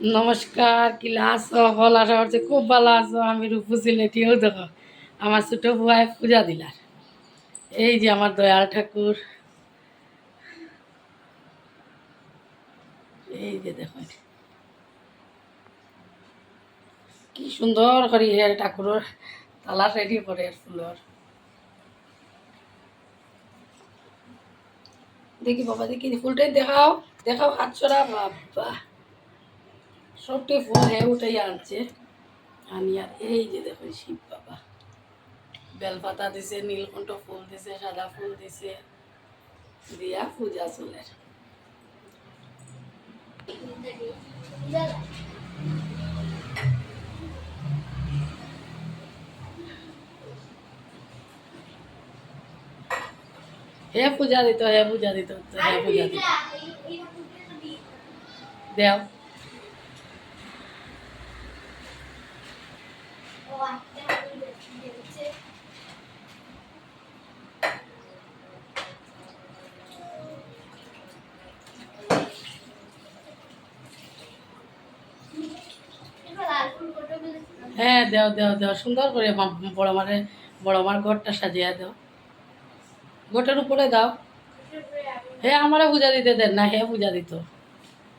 নমস্কার কিলা আছো হল আশা করছি খুব ভালো আছো। আমি রূপু সিলেটিও দেখো, আমার ছোট বুয়ায় পূজা দিলার। এই যে আমার দয়াল ঠাকুর। এই যে দেখো কি সুন্দর করি হে ঠাকুরের তালা রেডি করে ফুলর দেখি বাবা, দেখি ফুলটাই দেখাও। দেখাও হাত ছড়া বাবা। সবটি ফুল হয়ে উঠেই আনছে। আনি আর এই যে দেখো শিব বাবা। বেলপাতা দিছে নীলকণ্ঠ ফুল দিছে সাদা ফুল দিছে দিয়া পূজা চলে। হে পূজা দিত হে পূজা দিত হে পূজা দিত দেও। হ্যাঁ দেও দেও দেও, সুন্দর করে বড় মারে বড় মার ঘরটা সাজিয়ে দাও। ঘরটার উপরে দাও। হ্যাঁ আমারও পূজা দিতে দেন না হ্যাঁ পূজা দিত।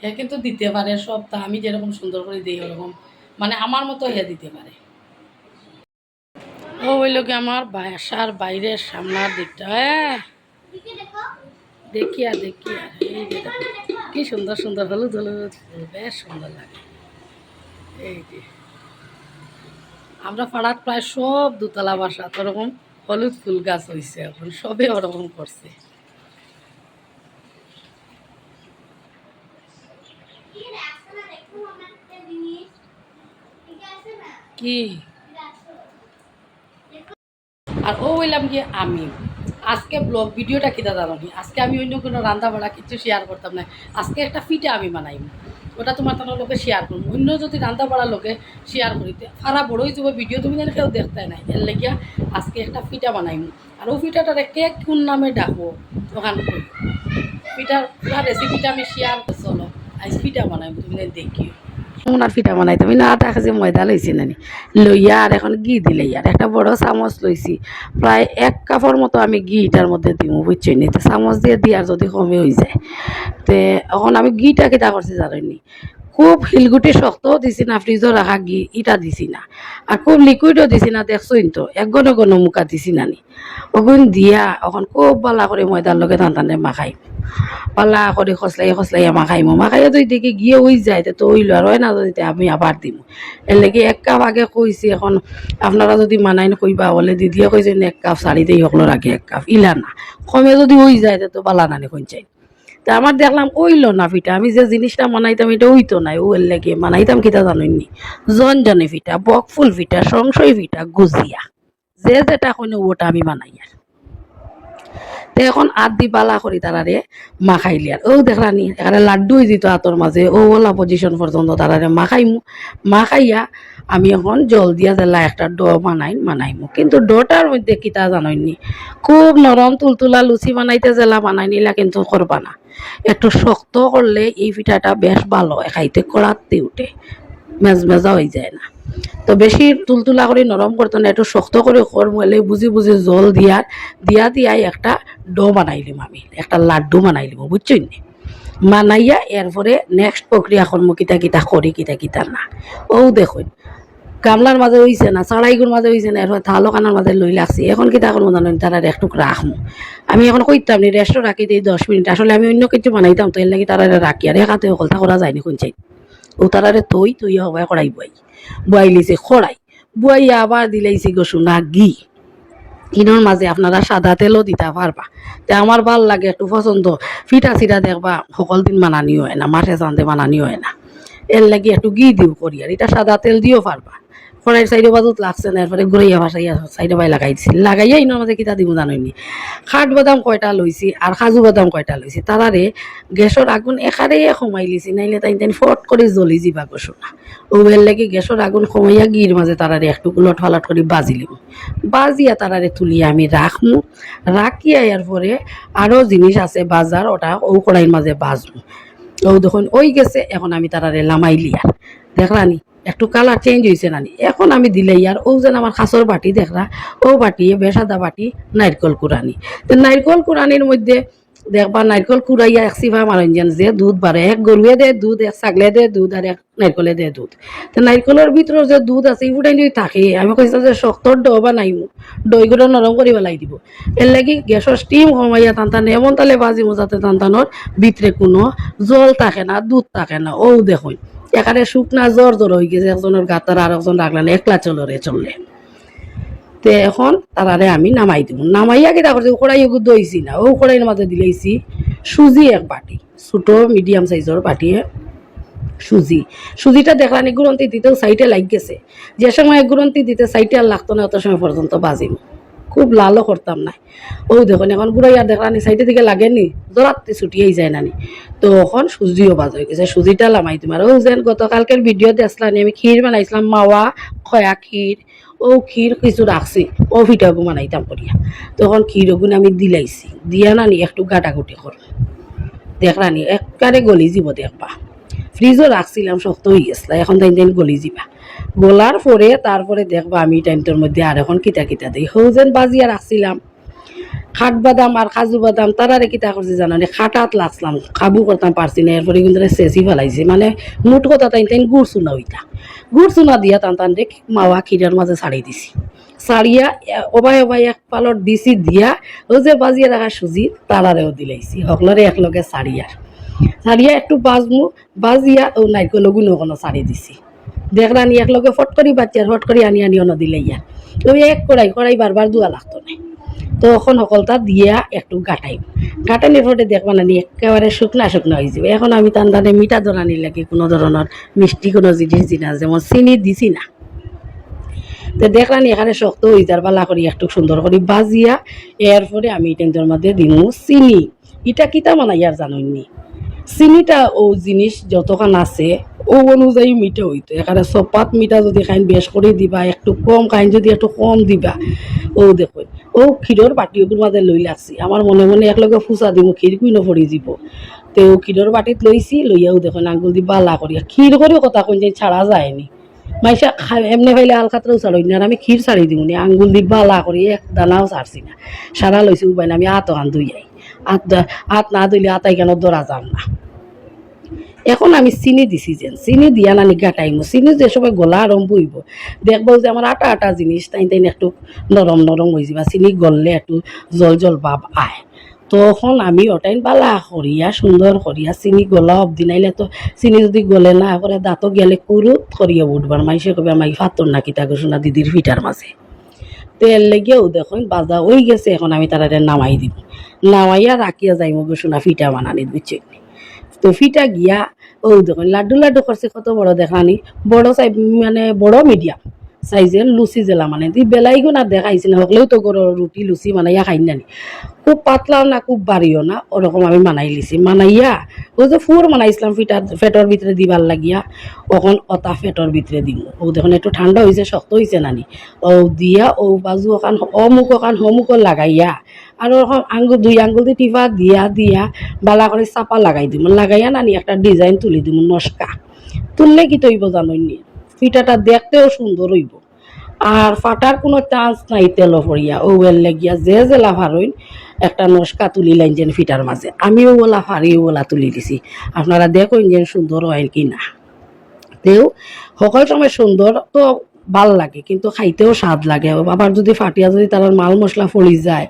হে কিন্তু দিতে পারে সব, তা আমি যেরকম সুন্দর করে দিই ওরকম। মানে আমার মতো হে দিতে পারে। ও ওই লোকে আমার বাসার বাইরের সামনার দিকটা হ্যাঁ? দেখি। আর দেখি আর এই যে কি সুন্দর সুন্দর হলুদ হলুদ ফুল বেশ সুন্দর লাগে। এই যে। আমরা পাড়ার প্রায় সব দুতলা বাসা তো ওরকম হলুদ ফুল গাছ হয়েছে এখন সবে ওরকম করছে। কি? আর ও বললাম কি, আমি। আজকে ব্লগ ভিডিওটা কিনা জানো নি? আজকে আমি অন্য কোনো রান্না বাড়া কিছু শেয়ার করতাম না। আজকে একটা পিঠা আমি বানাইম। ওটা তোমার তোমার লোকে শেয়ার করব অন্য যদি রান্না বাড়া লোকে শেয়ার করিতে সারা বড়ই যাব ভিডিও। তুমি জানি কেউ দেখতে নাই। এর লেগিয়া আজকে একটা ফিটা বানাইম। আর ও পিঠাটারে কে কোন নামে ডাকবো? ওখান পিঠার পুরা রেসিপিটা আমি শেয়ার চলো। আজ ফিটা বানাইম, তুমি দেখিও। ওনার পিঠা বানাইতাম না আটা খাজি ময়দা লইছি নানি। লইয়া আর এখন ঘি দিলে আর একটা বড় চামচ লইছি প্রায় এক কাপড় মতো আমি ঘিটার মধ্যে দিব বুঝছি নি? তো চামচ দিয়ে দিয়ে আর যদি কমে হয়ে যায়। তে এখন আমি ঘিটা কিটা করছি জানি খুব শিলগুটি শক্তও দিছি না ফ্রিজও রাখা গি ইটা দিছি না আর খুব লিকুইডও দিছি না দেখছোই তো এক গণ মুখা দিছি না। নি ওগুন দিয়া এখন খুব বালা করে ময়দার লগে টান টানে মাখাই। পালা করে খসলাই খসলাই মাখাইম মাখাইয়া যদি দেখি গিয়ে ওই যায়, তো ওই আর হয় না যদি আমি আবার দিম। এর লেগে এক কাপ আগে কইছি এখন, আপনারা যদি মানাই কইবা বলে দিদিয়ে কইছে এক কাপ শাড়ি দেই সকলোর আগে এক কাপ। ইলা না কমে যদি ওই যায়, তো বালা নানি কোন চাই। তা আমার দেখলাম ওইল না ফিটা। আমি যে জিনিসটা মানাইতাম এটা ওইতো নাই ও লাগে মানাইতাম কিতা জানেননি জন জনে ফিটা, বকফুল ফিটা, সংশয় ফিটা, গুজিয়া। যে যেটা কোনো ওটা আমি বানাই আর এখন আদ দি বালা করি তারারে মাখাইলি আর ও দেখলানি এখানে লাড্ডু দিত হাতর মাঝে ও ওলা পজিশন পর্যন্ত তারারে মাখাইমু মাখাইয়া, আমি এখন জল দিয়া জেলা একটা ড বানাই বানাইমু কিন্তু ডটার মধ্যে কিতা জানাইনি খুব নরম তুলতুলা লুচি বানাইতে জেলা বানাই নিলা কিন্তু করবা না। একটু শক্ত করলে এই পিঠাটা বেশ ভালো হয়, খাইতে কড়াতে উঠে। মেজমেজা হয়ে যায় না। তো বেশি তুলতুলা করে নরম করতো না একটু শক্ত করে করব এলে বুঝি বুঝি জল দিয়ার দিয়া দিয়াই একটা ডো বানাইলিম আমি, একটা লাড্ডু বানাইলিম বুঝছই নি? মানাইয়া এরপরে নেক্সট প্রক্রিয়া করব কিতা করি, কিতা কিতা না। ও দেখুন গামলার মাঝে হইছে না চড়াইগুর মাঝে হইছে না, এরপর থালো কানার মাঝে লই লাগছি। এখন কিতা করব জানেন তারা একটু রাখমু আমি এখন কইতাম নি রেস্টও রাখি দিই দশ মিনিট। আসলে আমি অন্য কিছু বানাইতাম তো এর লাগি তারা রাখি আর একাতে কলতা করা যায়নি কোন চাই ও তারারে তৈ তৈ হবাই কড়াই বুয়াই বুয়াই লিছে খড়াই বুয়াইয়া আবার দিলাইছি গো সোনা ঘি ইনোর মাঝে আপনারা সাদা তেলও দিতে পারবা। তে আমার ভালো লাগে, একটু পছন্দ। ফিটা ছিটা দেখবা, সকল দিন বানানি হয় না, মাঠে চান্দে মানানি হয় না। এর লাগে একটু ঘি দিও করি, আর এটা সাদা তেল দিও পারবা। খড়াইয়ের সাইডে বাজত লাগছে না, এরপরে ঘুরাইয়া ভাসাইয়া সাইডে বাই লাগাই দিছিল লাগাইয়া ইনোর মাঝে কিতা দিব জানোনি খাট বাদাম কয়টা লইছি আর কাজু বাদাম কয়টা লইছি তারারে গ্যাসের আগুন এখারে কমাই লিছি, নাইলে তাই তাই ফট করে জ্বলি যাবা গছো না। ও বের লাগি গ্যাসের আগুন কমাইয়া গির মাঝে তারারে একটু উলট ফালট করে বাজিলিম বাজিয়া তারারে তুলিয়া আমি রাখমু রাখিয়া এর পরে আরও জিনিস আছে বাজার ওটা ও কড়াইয়ের মাঝে বাজমু। ও দেখুন ওই গেছে, এখন আমি তারারে লামাইলি আর দেখলানি একটু কালার চেঞ্জ হয়েছে নানি। এখন আমি দিলে ইয়ার ও যেন আমার খাসর বাটি দেখরা, ও বাটি, বেসাদা বাটি, নারকল কুরানি তো নারকল কুরানির মধ্যে দেখবা নারকল কুড়াইয়া এক সিফা মারঞ্জন যে দুধ বাড়ে, এক গরুয়ে দে দুধ, এক ছাগলে দে দুধ, আর এক নারকলে দে দুধ। তো নারকলের ভিতরে যে দুধ আছে এইগুলাই যদি থাকে, আমি কইছি যে শক্তর ড বা নাইমু দইগুলো নরম করে পেলাই দিব। এর লাগি গ্যাসের স্টিম কমাইয়া টানটান এমন তালে বাজি মজাতে টানটানোর ভিতরে কোনো জল থাকে না, দুধ থাকে না। ও দেখুন এখানে শুকনা জ্বর জ্বর হয়ে গেছে, একজনের গাতার আর একজন রাখলেন একলা চলরে চললে তে এখন তারারে আমি নামাই দিব। নামাইয়া কেটা করছি কড়াই এগুলো দইছি না, ও কড়াইয়ের মাঝে দিলেইছি সুজি এক বাটি, ছোটো মিডিয়াম সাইজের বাটিয়ে সুজি। সুজিটা দেখলানি গুরন্তি দিতেও সাইডে লাগ গেছে। যে সময় গুরন্তি দিতে সাইডে আর লাগতো না, অত সময় পর্যন্ত বাজিম খুব লালও করতাম না ও দেখুন, এখন গুড়াইয়া দেখলানি সাইডের দিকে লাগেনি জোরাতে ছুটিয়েই যায় নানি তো এখন সুজিও বাজ হয়ে গেছে, সুজিটা লামাই তোমার ও যেন গতকালকের ভিডিও দেখলানি আমি ক্ষীর বানাইছিলাম মাওয়া খয়া ক্ষীর ও ক্ষীর কিছু রাখছি ও ফিটাগু বানাইতাম করিয়া তখন ক্ষীর ওগুন আমি দিলাইছি। দিয়া নানি একটু গাটাগুটি কর দেখলানি একবারে গলি যাব দেখবা। ফ্রিজও রাখছিলাম, শক্ত হয়ে গেছিল। এখন তাই তাই গলি যাবা গলার পরে তারপরে দেখবা আমি টাইমটার মধ্যে আর এখন কিতা কিতা দিই। হৌজেন বাজিয়া রাখছিলাম। খাট বাদাম আর কাজু বাদাম তারারে কিতা করছি জানানি খাটাত লাগছিলাম খাবু করতাম, পারছি না। এরপরে কিন্তু চেঁচি ফেলাইছি। মানে মুঠ কথা তাই তাই গুড় চুনা হইতা। গুড় চুনা দিয়া টান টান দেখ মাওয়া খিরার মাঝে ছাড়ি দিছি। সারিয়া অবাই অবাই এক পালট দিছি দিয়া, ও যে বাজিয়া রাখা সুজি, তারারেও দিলাইছি। সকলরে একলগে সারিয়া সারিয়া একটু বাজমু, বাজিয়া ও নাইকলগুলো কোনো সারি দিছি। দেখলানি একলগে ফট করি বাচ্চার ফট করি আনি আনি অন দিলে ইয়া ওই এক কড়াই কড়াই বারবার দোয়া লাগতো না তখন সকলটা দিয়া, একটু গাটাই গাটানির ফটে দেখবা না একেবারে শুকনা শুকনা হয়ে যাবে। এখন আমি তান তানে মিঠা দরানি লাগে, কোনো ধরনের মিষ্টি, কোনো জিনিস দিনা যেমন চিনি দিছি না। তো দেখলাম এখানে শক্ত হয়ে যার বালা করি একটু সুন্দর করে বাজিয়া এরপরে আমি টেন্টের মধ্যে দিমু চিনি। এটা কিতা বানাইয়ার জানইনি। চিনিটা ও জিনিস যতখান আছে, ও অনুযায়ী মিঠা হইতো। এখানে চপাত মিঠা যদি খাইন, বেশ করে দিবা। একটু কম খাইন, যদি একটু কম দিবা। ও দেখো, ও ক্ষীরের বাটিগুলোর মাঝে লই লাগছি। আমার মনে মনে একলগে ফুচা দিব ক্ষীর কুইনো পড়ি দিব। তো ক্ষীরের বাটিত লইছি লইয়াও দেখুন আঙ্গুল দি বালা করিয়া ক্ষীর করেও কথা কই যে ছাড়া যায়নি। মাইসা এমনি ফাইলে আল খাতরাও ছাড়ই না আমি ক্ষীর ছাড়ি দিব নি আঙ্গুল দি বালা করি এক দানাও ছাড়ছি না। সারা লইছি উপায় না আমি আত আন দুই আত না দিলে আতাই কেন দরা যাম না? এখন আমি চিনি দিছি যেন, চিনি দিয়া নানি গাটাইমো। চিনি যে সবাই গলা আরম্ভ হইব, দেখব যে আমার আটা আটা জিনিস তাই তাই একটু নরম নরম হয়ে যাবা চিনি গললে একটু জল জল ভাব আয়। তখন আমি ওটাই বালা করিয়া, সুন্দর করিয়া চিনি গলা অবধি নাইলে তো চিনি যদি গলে না করে দাঁতও গেলে কুরুত করিয়া উঠবার। মাইসে কবে আমাকে ফাতর না কিতা শোনা দিদির ফিটার মাঝে। তেল লেগেও দেখুন, বাজা হয়ে গেছে, এখন আমি তারা নামাই দিব। নামাইয়া রাখিয়া যাই যাইব শোনা ফিটা বানানি বুঝছে তো ফিটা গিয়া, ও দেখুন, লাড্ডু লাড্ডু করছে, কত বড় দেখানি বড় চাই মানে বড়, মিডিয়াম। সাইজের লুচি জেলা মানে। তুই বেলাইগো না দেখাইছি না হকলেও তো গরো রুটি লুচি বানাইয়া খাই নানি খুব পাতলাও না, খুব বাড়িও না ওরকম আমি মানাই লিছি। মানাইয়া ও যে ফুর বানাইছিলাম ফিটার ফেটর ভিতরে দিবার লাগিয়া ওখন অতা ফেটর ভিতরে দিব ও দেখুন একটু ঠান্ডা হয়েছে শক্ত হয়েছে নানি। ও দিয়া ও বাজু ওখান অমুক ওখান হমুক লাগাইয়া। আর ওরকম আঙ্গুল দুই আঙ্গুল দিয়ে টিপা, দিয়া দিয়া, বালা করে চাপা লাগাই দিব লাগাইয়া নানি, একটা ডিজাইন তুলি দিব নস্কা। তুললে কি তৈব জাননি ফিটাটা দেখতেও সুন্দর হইব। আর ফাটার কোনো চান্স নাই তেল পড়িয়া ও এর লেগিয়া যে যে লাফার হইন, একটা নস্কা তুলি লাইন যেন ফিটার মাঝে। আমিও ওলা ফারি ওলা তুলি দিছি। আপনারা দেখুন যেন সুন্দর হয় কি না তেও সকল সময় সুন্দর তো ভালো লাগে, কিন্তু খাইতেও স্বাদ লাগে। আবার যদি ফাটিয়া যদি তার মাল মশলা ফলি যায়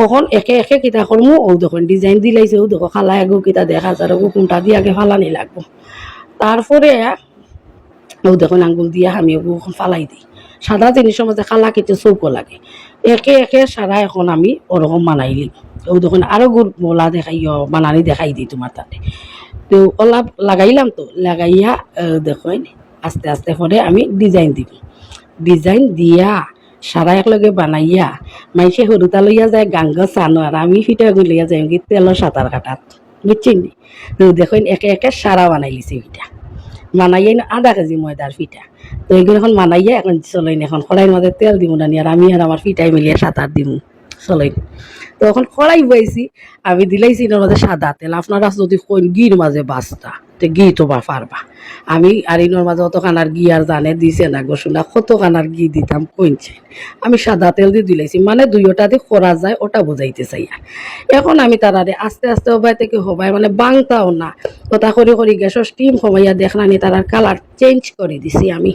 কখন একে একে কিতা করমু? ও দেখুন ডিজাইন দিলাইছে ও দেখো, খালা এগো কিতা দেখা ও কোনটা দিয়ে আগে ফালানি লাগবো। তারপরে ও দেখুন আঙ্গুল দিয়ে আমি ওগো ফালাই দিই। সাদা জিনিসের মধ্যে খালা কেটে চৌকো লাগে। একে একে সারা এখন আমি ওরকম বানাইলি ও দেখুন আরও গুড় মোলা দেখাই বানানি দেখাই দিই তোমার তাতে। তো অলপ লাগাইলাম তো, লাগাইয়া দেখুন আস্তে আস্তে করে আমি ডিজাইন দিব ডিজাইন দিয়া সারা একলগে বানাইয়া মাইসে সৰুতা লইয়া যায়, গাংগ চানো আর আমি ফিটা গুলিয়া যাই তেলৰ সাঁতার কাটাত। বুঝছেন দেখুন একে একে সারা বানাই লিছে ফিটা। বানাইয়াই না আধা কেজি ময়দার ফিটা তো এগুলো এখন মানাইয়া এখন চলেন এখন কড়াইয়ের মধ্যে তেল দিব না আর আমি আর আমার ফিটাই মিলিয়ে সাঁতার দিব তো এখন কড়াই বইছি আমি দিলাইছি এর মাঝে সাদা তেল। আপনারা যদি কইন গির মাঝে বাস্তা তে ঘি তো বা পারবা। আমি আর ইনোর মাঝে অত কানার ঘি আর জানে দিছে না গো শোনা কত কানার ঘি দিতাম কইছে আমি সাদা তেল দিয়ে দিলাইছি মানে দুইটা দিয়ে করা যায়, ওটা বোঝাইতে চাই। এখন আমি তারারে আস্তে আস্তে হবাই থেকে হবাই মানে বাংতাও না। কথা করি করি গ্যাসের স্টিম হবাইয়া দেখলানি তারার কালার চেঞ্জ করে দিছি আমি।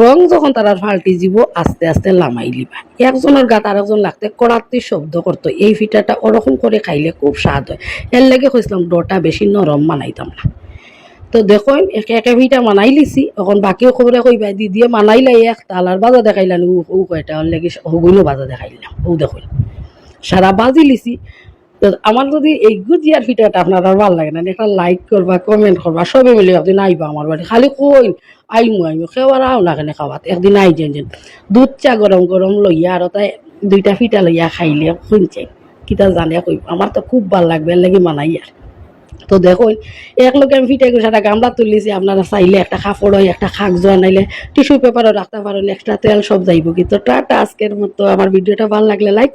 রং যখন তারার ফাল্টি যাব আস্তে আস্তে লামাই লিবা একজনের গাত আর একজন লাগতে কড়াতে শব্দ করতো, এই ফিটাটা ওরকম করে খাইলে খুব স্বাদ হয়। এর লাগে কইছিলাম ডটা বেশি নরম বানাইতাম না। তো দেখুন একে একে ভিটা মানাই লিছি। এখন বাকিও খবরে কইবা দিদিয়ে মানাইলাই এক, তাল আর বাজা দেখাইলাম ও ও কয়টা ওর লাগে হগুলো বাজা দেখাইলাম ও দেখুন সারা বাজি লিছি। তো আমার যদি এই গুজিয়ার ফিটাটা আপনার আর ভালো লাগে না একটা লাইক করবা কমেন্ট করবা সবে মিলে একদিন আইবা আমার বাড়ি খালি কই, আইমু আইমু খেওয়ার আও না কেন খাওয়াত একদিন আই যেন যেন। দুধ চা গরম গরম লইয়া আর তাই দুইটা ফিটা লইয়া খাইলে শুনছে। কিতা জানে কইব। আমার তো খুব ভালো লাগবে এর লাগি মানাই আর তো দেখুন এক লোকে আমি ফিটে করে একটা গামলা তুলিছি, আপনারা চাইলে একটা কাপড় হয়, একটা খাক জোয়া নাইলে টিস্যু পেপারও রাখতে পারেন এক্সট্রা তেল সব যাইব কিন্তু টাটা, আজকের মতো। আমার ভিডিওটা ভালো লাগলে লাইক